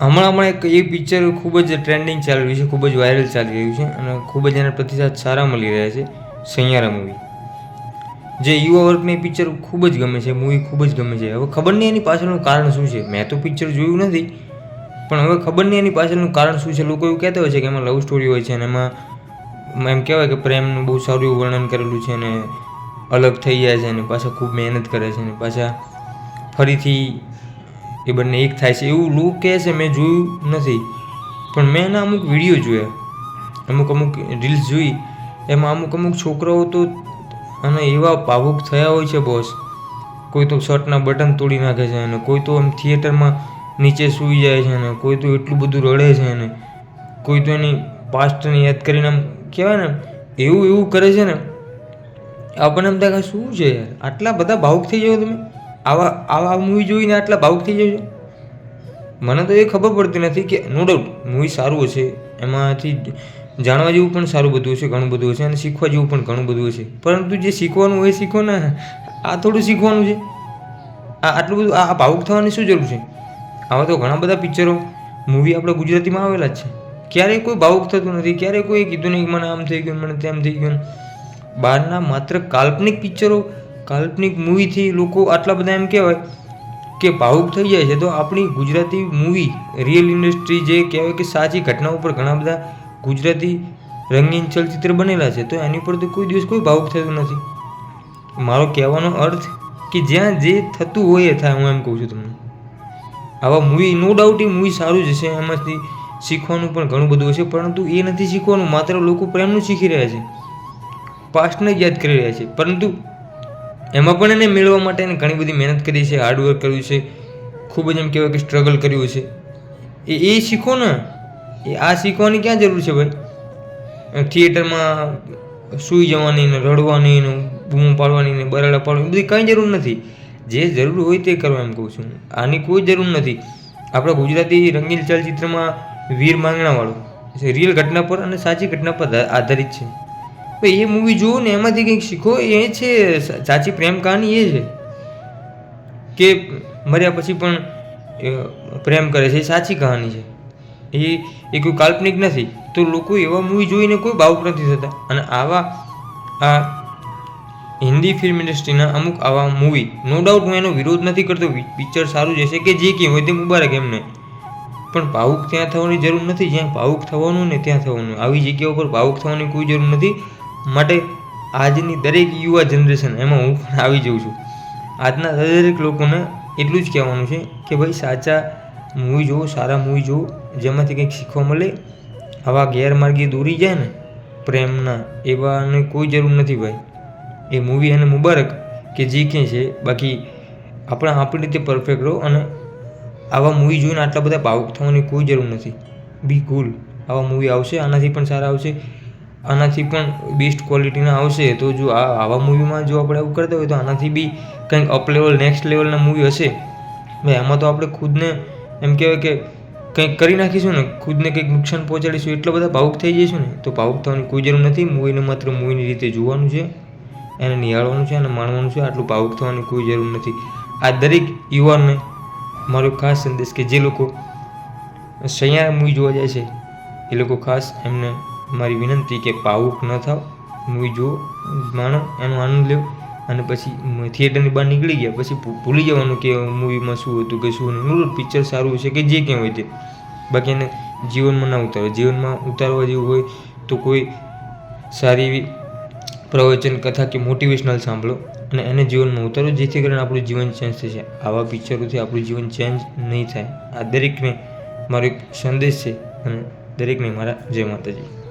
હમણાં હમણાં એક એ પિક્ચર ખૂબ જ ટ્રેન્ડિંગ ચાલી રહ્યું છે, ખૂબ જ વાયરલ ચાલી રહ્યું છે અને ખૂબ જ એના પ્રતિસાદ સારા મળી રહ્યા છે સૈયારા મૂવી જે યુવા વર્ગને એ પિક્ચર ખૂબ જ ગમે છે મૂવી ખૂબ જ ગમે છે. હવે ખબર નહીં એની પાછળનું કારણ શું છે? મેં તો પિક્ચર જોયું નથી, પણ હવે ખબર નહીં એની પાછળનું કારણ શું છે? લોકો એવું કહેતા હોય છે કે એમાં લવ સ્ટોરી હોય છે અને એમાં એમ કહેવાય કે પ્રેમનું બહુ સારું એવું વર્ણન કરેલું છે અને અલગ થઈ જાય છે અને પાછા ખૂબ મહેનત કરે છે અને પાછા ફરીથી એ બંને એક થાય છે. એવું લોકો કહે છે, મેં જોયું નથી. પણ મેં એના અમુક વીડિયો જોયા. અમુક અમુક રીલ્સ જોઈ. એમાં અમુક અમુક છોકરાઓ તો અને એવા ભાવુક થયા હોય છે બોસ કોઈ તો શર્ટના બટન તોડી નાખે છે અને કોઈ તો આમ થિયેટરમાં નીચે સૂઈ જાય છે અને કોઈ તો એટલું બધું રડે છે અને કોઈ તો એની પાસ્ટને યાદ કરીને આમ કહેવાય ને, એવું એવું કરે છે ને. આપણને એમ થાય શું છે આટલા બધા ભાવુક થઈ જાઓ તમે. આવા આવા મૂવી જોઈને આટલા ભાવુક થઈ છો? મને તો એ ખબર પડતી નથી કે નો ડાઉટ મૂવી સારું હશે. એમાંથી જાણવા જેવું પણ સારું બધું હશે, ઘણું બધું હશે અને શીખવા જેવું પણ ઘણું બધું હશે. પરંતુ જે શીખવાનું હોય શીખો ને આ થોડું શીખવાનું છે. આ આટલું બધું, આ ભાવુક થવાની શું જરૂર છે? આવા તો ઘણા બધા પિક્ચરો, મૂવી આપણે ગુજરાતીમાં આવેલા જ છે. ક્યારેય કોઈ ભાવુક થતું નથી, ક્યારેય કોઈ કીધું નહીં મને આમ થઈ ગયું, મને તેમ થઈ ગયું. બહારના માત્ર કાલ્પનિક પિક્ચરો કાલ્પનિક મૂવીથી લોકો આટલા બધા એમ કહેવાય કે ભાવુક થઈ જાય છે, તો આપણી ગુજરાતી મૂવી રિયલ ઇન્ડસ્ટ્રી જે કહેવાય કે સાચી ઘટના ઉપર ઘણા બધા ગુજરાતી રંગીન ચલચિત્ર બનેલા છે, તો એની પર તો કોઈ દિવસ કોઈ ભાવુક થતું નથી. મારો કહેવાનો અર્થ કે જ્યાં જે થતું હોય એ થાય, હું એમ કહું છું તમને. આવા મૂવી નો ડાઉટ એ મૂવી સારું જ હશે, એમાંથી શીખવાનું પણ ઘણું બધું હશે, પરંતુ એ નથી શીખવાનું, માત્ર લોકો પ્રેમનું શીખી રહ્યા છે. પાસ્ટને જ યાદ કરી રહ્યા છે, પરંતુ એમાં પણ એને મેળવવા માટે એને ઘણી બધી મહેનત કરી છે હાર્ડવર્ક કર્યું છે, ખૂબ જ એમ કહેવાય કે સ્ટ્રગલ કર્યું છે. એ એ શીખો ને. એ, આ શીખવાની ક્યાં જરૂર છે ભાઈ? થિયેટરમાં સૂઈ જવાની ને રડવાની ને બૂમો પાડવાની ને બરાડા પાડવાની બધી કંઈ જરૂર નથી. જે જરૂર હોય તે કરવા એમ કહું છું. આની કોઈ જરૂર નથી. આપણા ગુજરાતી રંગીન ચલચિત્રમાં વીર માંગણાવાળું. રિયલ ઘટના પર અને સાચી ઘટના પર આધારિત છે. એ મૂવી જુઓ ને એમાંથી કંઈક શીખો, એ છે, સાચી પ્રેમ કહાની એ છે. કે મર્યા પછી પણ પ્રેમ કરે છે, એ સાચી કહાની છે. એ એ કોઈ કાલ્પનિક નથી. તો લોકો એવા મૂવી જોઈને કોઈ ભાવુક નથી થતા. અને આવા, આ હિન્દી ફિલ્મ ઇન્ડસ્ટ્રીના અમુક આવા મૂવી નો ડાઉટ હું એનો વિરોધ નથી કરતો. પિક્ચર સારું જ હશે કે જે કંઈ હોય તે મુબારક એમને. પણ ભાવુક ત્યાં થવાની જરૂર નથી. જ્યાં ભાવુક થવાનું ને ત્યાં થવાનું. આવી જગ્યા ઉપર ભાવુક થવાની કોઈ જરૂર નથી. માટે આજની દરેક યુવા જનરેશન એમાં હું પણ આવી જાઉં છું. આજના દરેક લોકોને એટલું જ કહેવાનું છે કે ભાઈ સાચા મૂવી જુઓ, સારા મૂવી જુઓ, જેમાંથી કંઈક શીખવા મળે, આવા ગેરમાર્ગે દોરી જાય ને, પ્રેમના એવાને કોઈ જરૂર નથી ભાઈ. એ મૂવી એને મુબારક કે જે કંઈ છે, બાકી આપણે આપણી રીતે પરફેક્ટ રહો અને આવા મૂવી જોઈને આટલા બધા ભાવુક થવાની કોઈ જરૂર નથી. બી કુલ આવા મૂવી આવશે, આનાથી પણ સારા આવશે. આનાથી પણ બેસ્ટ ક્વોલિટીના આવશે. તો જો આ આવા મૂવીમાં જો આપણે આવું કરતા હોય તો આનાથી બી કંઈક અપ લેવલ નેક્સ્ટ લેવલના મૂવી હશે. આમાં તો આપણે ખુદને એમ કહેવાય કે કંઈક કરી નાખીશું ને, ખુદને કંઈક નુકસાન પહોંચાડીશું, એટલા બધા ભાવુક થઈ જઈશું ને, તો ભાવુક થવાની કોઈ જરૂર નથી. મૂવીને માત્ર મૂવીની રીતે જોવાનું છે, એને નિહાળવાનું છે અને માણવાનું છે, આટલું ભાવુક થવાની કોઈ જરૂર નથી. આ દરેક યુવાનને મારો ખાસ સંદેશ કે જે લોકો સૈયા મૂવી જોવા જાય છે, એ લોકો ખાસ એમને મારી વિનંતી કે ભાવુક ન થાવ. મૂવી જુઓ, માણો, એનો આનંદ લ્યો અને પછી થિયેટરની બહાર નીકળી ગયા. પછી ભૂલી જવાનું કે મૂવીમાં શું હતું કે શું નહીં. પિક્ચર સારું છે કે જે કંઈ હોય તે. બાકી એને જીવનમાં ના ઉતારો જીવનમાં ઉતારવા જેવું હોય તો કોઈ સારી એવી પ્રવચન, કથા કે મોટિવેશનલ સાંભળો. અને એને જીવનમાં ઉતારો. જેથી કરીને આપણું જીવન ચેન્જ થશે. આવા પિક્ચરોથી આપણું જીવન ચેન્જ નહીં થાય. આ દરેકને મારો એક સંદેશ છે. અને દરેકને મારા જય માતાજી.